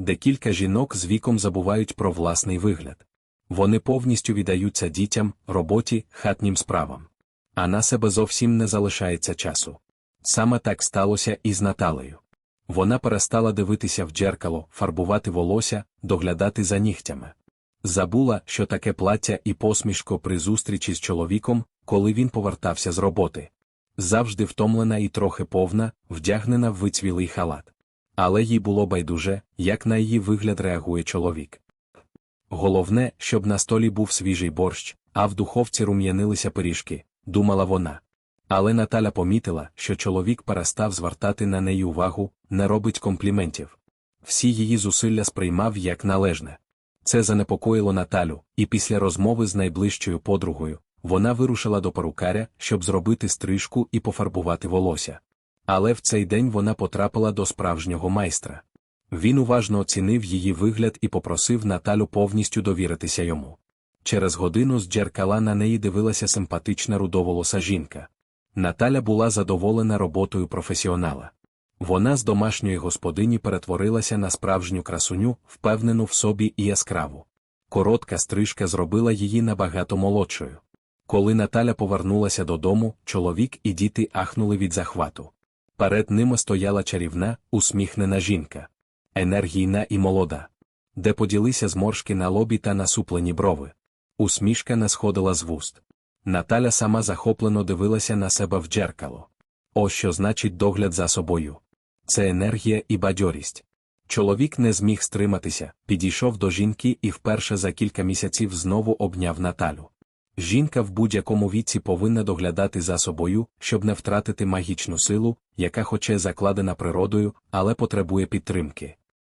де кілька жінок з віком забувають про власний вигляд. Вони повністю віддаються дітям, роботі, хатнім справам. А на себе зовсім не залишається часу. Саме так сталося і з Наталею. Вона перестала дивитися в дзеркало, фарбувати волосся, доглядати за нігтями. Забула, що таке плаття і посмішко при зустрічі з чоловіком, коли він повертався з роботи. Завжди втомлена і трохи повна, вдягнена в вицвілий халат. Але їй було байдуже, як на її вигляд реагує чоловік. Головне, щоб на столі був свіжий борщ, а в духовці рум'янилися пиріжки, думала вона. Але Наталя помітила, що чоловік перестав звертати на неї увагу, не робить компліментів. Всі її зусилля сприймав як належне. Це занепокоїло Наталю, і після розмови з найближчою подругою вона вирушила до перукаря, щоб зробити стрижку і пофарбувати волосся. Але в цей день вона потрапила до справжнього майстра. Він уважно оцінив її вигляд і попросив Наталю повністю довіритися йому. Через годину з дзеркала на неї дивилася симпатична рудоволоса жінка. Наталя була задоволена роботою професіонала. Вона з домашньої господині перетворилася на справжню красуню, впевнену в собі і яскраву. Коротка стрижка зробила її набагато молодшою. Коли Наталя повернулася додому, чоловік і діти ахнули від захвату. Перед ними стояла чарівна, усміхнена жінка. Енергійна і молода. Де поділися зморшки на лобі та насуплені брови. Усмішка не сходила з вуст. Наталя сама захоплено дивилася на себе в дзеркало. Ось що значить догляд за собою. Це енергія і бадьорість. Чоловік не зміг стриматися, підійшов до жінки і вперше за кілька місяців знову обняв Наталю. Жінка в будь-якому віці повинна доглядати за собою, щоб не втратити магічну силу, яка хоче закладена природою, але потребує підтримки.